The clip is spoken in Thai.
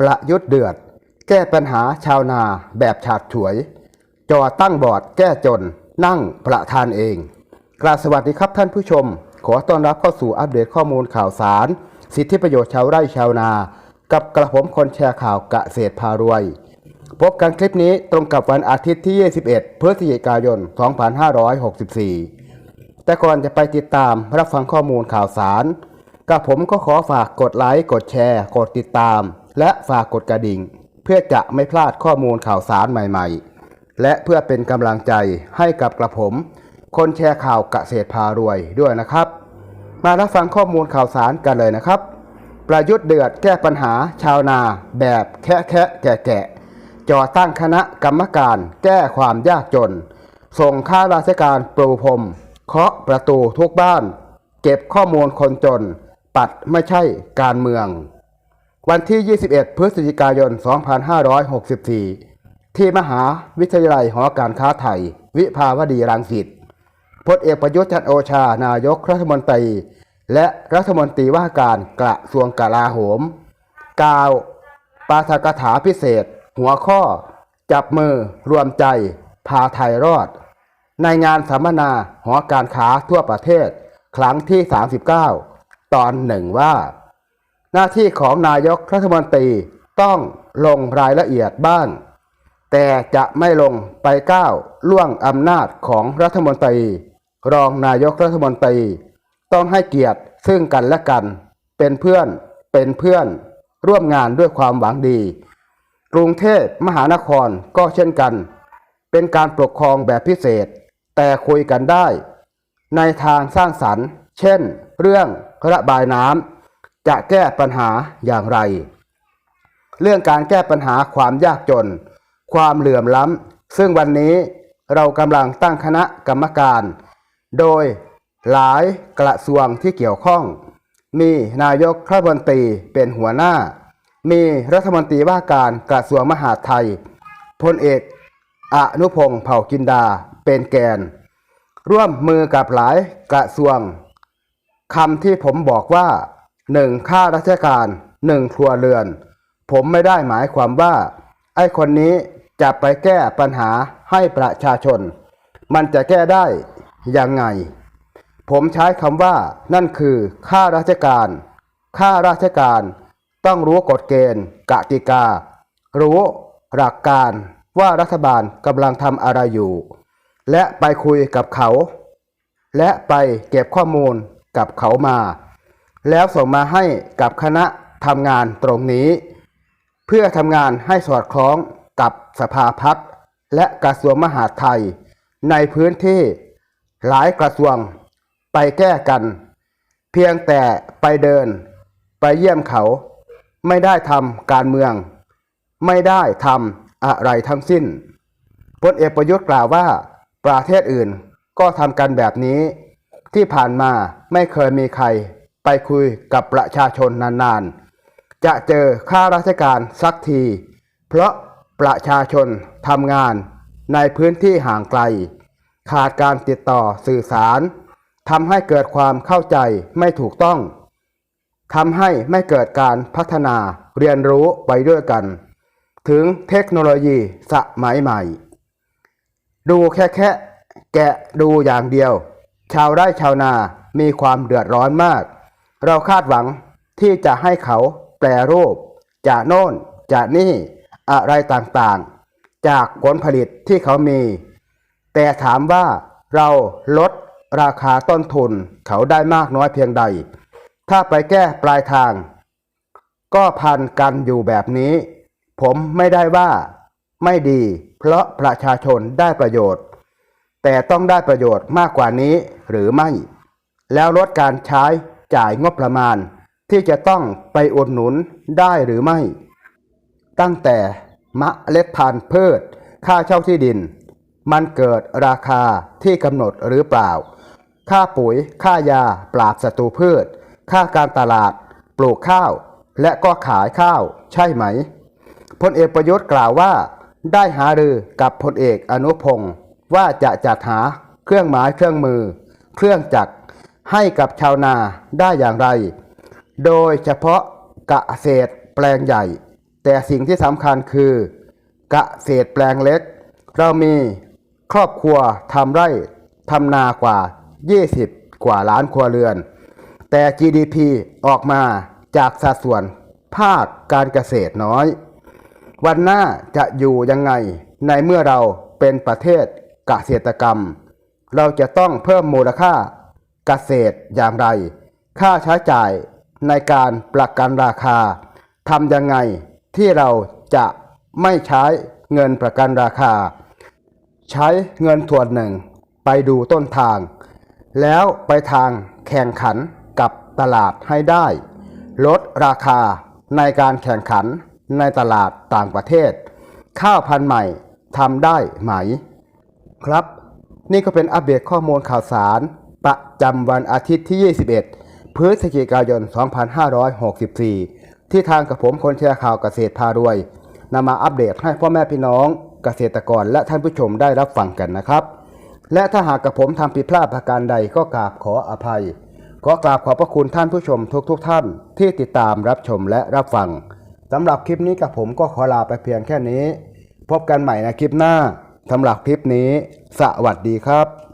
ประยุทธ์เดือด แก้ปัญหาชาวนาแบบฉาดฉวย จอตั้งบอร์ดแก้จน นั่งประธานเอง กราบสวัสดีครับท่านผู้ชม ขอต้อนรับเข้าสู่อัปเดตข้อมูลข่าวสาร สิทธิประโยชน์ชาวไร่ชาวนา กับกระผมคนแชร์ข่าวเกษตรพารวย พบกันคลิปนี้ตรงกับวันอาทิตย์ที่ 21 พฤศจิกายน 2564 แต่ก่อนจะไปติดตามรับฟังข้อมูลข่าวสารกับผมก็ขอฝากกดไลค์กดแชร์ กดติดตาม และฝากกดกระดิ่ง เพื่อจะไม่พลาดข้อมูลข่าวสารใหม่ๆ และเพื่อเป็นกำลังใจให้กับกระผม คนแชร์ข่าวเกษตรพารวยด้วยนะครับ มารับฟังข้อมูลข่าวสารกันเลยนะครับ ประยุทธ์เดือดแก้ปัญหาชาวนา แบบแคะแคะแกะแกะจอตั้งคณะกรรมการแก้ความยากจน ส่งข้าราชการปรูพรมเคาะประตูทุกบ้าน เก็บข้อมูลคนจน ปัดไม่ใช่การเมือง วันที่ 21 พฤศจิกายน 2564 ที่มหาวิทยาลัยหอการค้าไทย วิภาวดีรังสิตพลเอกประยุทธ์จันโอชา นายกรัฐมนตรี และรัฐมนตรีว่าการกระทรวงกลาโหม กล่าวปาฐกถาพิเศษ หัวข้อ จับมือรวมใจ พาไทยรอด ในงานสัมมนาหอการค้าทั่วประเทศ ครั้งที่ 39 ตอนหนึ่งว่า หน้าที่ของนายกรัฐมนตรีต้องลงรายละเอียดบ้าง แต่จะไม่ลงไปก้าวล่วงอำนาจของรัฐมนตรี รองนายกรัฐมนตรี ต้องให้เกียรติซึ่งกันและกัน เป็นเพื่อนเป็นเพื่อน ร่วมงานด้วยความหวังดี กรุงเทพมหานครก็เช่นกัน เป็นการปกครองแบบพิเศษ แต่คุยกันได้ ในทางสร้างสรรค์ เช่น เรื่องระบายน้ำ จะแก้ปัญหาอย่างไร เรื่องการแก้ปัญหาความยากจน ความเหลื่อมล้ำ ซึ่งวันนี้เรากำลังตั้งคณะกรรมการ โดยหลายกระทรวงที่เกี่ยวข้อง มีนายกรัฐมนตรีเป็นหัวหน้า มีรัฐมนตรีว่าการกระทรวงมหาดไทยพลเอกอนุพงศ์เผ่ากินดาเป็นแกน ร่วมมือกับหลายกระทรวงคำที่ผมบอกว่า หนึ่งค่าราชการหนึ่งครัวเรือน ผมไม่ได้หมายความว่า ไอ้คนนี้จะไปแก้ปัญหาให้ประชาชน มันจะแก้ได้ยังไง ผมใช้คำว่า นั่นคือค่าราชการค่าราชการต้องรู้กฎเกณฑ์กติกา รู้หลักการว่ารัฐบาลกำลังทำอะไรอยู่ และไปคุยกับเขา และไปเก็บข้อมูลกับเขามา แล้วส่งมาให้กับคณะทำงานตรงนี้ เพื่อทำงานให้สอดคล้องกับสภาพัฒน์และกระทรวงมหาดไทย ในพื้นที่หลายกระทรวงไปแก้กัน เพียงแต่ไปเดิน ไปเยี่ยมเขา ไม่ได้ทำการเมือง ไม่ได้ทำอะไรทั้งสิ้นพลเอกประยุทธ์กล่าวว่า ประเทศอื่นก็ทำกันแบบนี้ ที่ผ่านมาไม่เคยมีใคร ไปคุยกับประชาชนนานๆ จะเจอข้าราชการสักที เพราะประชาชนทำงานในพื้นที่ห่างไกล ขาดการติดต่อสื่อสารทำให้เกิดความเข้าใจไม่ถูกต้องทำให้ไม่เกิดการพัฒนาเรียนรู้ไปด้วยกัน ถึงเทคโนโลยีสมัยใหม่ ดูแค่แค่แกะดูอย่างเดียว ชาวไร่ชาวนามีความเดือดร้อนมาก เราคาดหวังที่จะให้เขาแปรรูป จากโน่น จากนี่อะไรต่างๆ จากผลผลิตที่เขามี แต่ถามว่าเราลดราคาต้นทุนเขาได้มากน้อยเพียงใด ถ้าไปแก้ปลายทาง ก็พันกันอยู่แบบนี้ ผมไม่ได้ว่าไม่ดี เพราะประชาชนได้ประโยชน์ แต่ต้องได้ประโยชน์มากกว่านี้หรือไม่ แล้วลดการใช้ จ่ายงบประมาณ ที่จะต้องไปอุดหนุนได้หรือไม่ ตั้งแต่มะเล็ดพันธุ์พืช ค่าเช่าที่ดิน มันเกิดราคาที่กำหนดหรือเปล่า ค่าปุ๋ย ค่ายา ปราบศัตรูพืช ค่าการตลาด ปลูกข้าว และก็ขายข้าวใช่ไหมพลเอกประยุทธ์กล่าวว่า ได้หารือกับพลเอกอนุพงศ์ว่าจะจัดหาเครื่องหมายเครื่องมือ เครื่องจักร ให้กับชาวนาได้อย่างไร โดยเฉพาะเกษตรแปลงใหญ่ แต่สิ่งที่สำคัญคือเกษตรแปลงเล็ก เรามีครอบครัวทำไร่ทำนากว่า 20 กว่าล้านครัวเรือน แต่ GDP ออกมาจากสัดส่วนภาคการเกษตรน้อย วันหน้าจะอยู่ยังไงในเมื่อเราเป็นประเทศเกษตรกรรม เราจะต้องเพิ่มมูลค่า เกษตรอย่างไร ค่าใช้จ่ายในการประกันราคาทำยังไงที่เราจะไม่ใช้เงินประกันราคา ใช้เงินส่วนหนึ่งไปดูต้นทาง แล้วไปทางแข่งขันกับตลาดให้ได้ ลดราคาในการแข่งขันในตลาดต่างประเทศ ข้าวพันธุ์ใหม่ทำได้ไหม ครับ นี่ก็เป็นอัปเดตข้อมูลข่าวสาร ประจำวันอาทิตย์ที่ 21 พฤศจิกายน 2564 ที่ทางกับผมคนแชร์ข่าวเกษตรพารวยนำมาอัปเดตให้พ่อแม่พี่น้องเกษตรกรและท่านผู้ชมได้รับฟังกันนะครับ และถ้าหากกับผมทำผิดพลาดประการใดก็กราบขออภัย ขอกราบขอบพระคุณท่านผู้ชมทุกๆทท่านที่ติดตามรับชมและรับฟังสำหรับคลิปนี้กับผมก็ขอลาไปเพียงแค่นี้ พบกันใหม่ในคลิปหน้าสำหรับคลิปนี้ สวัสดีครับ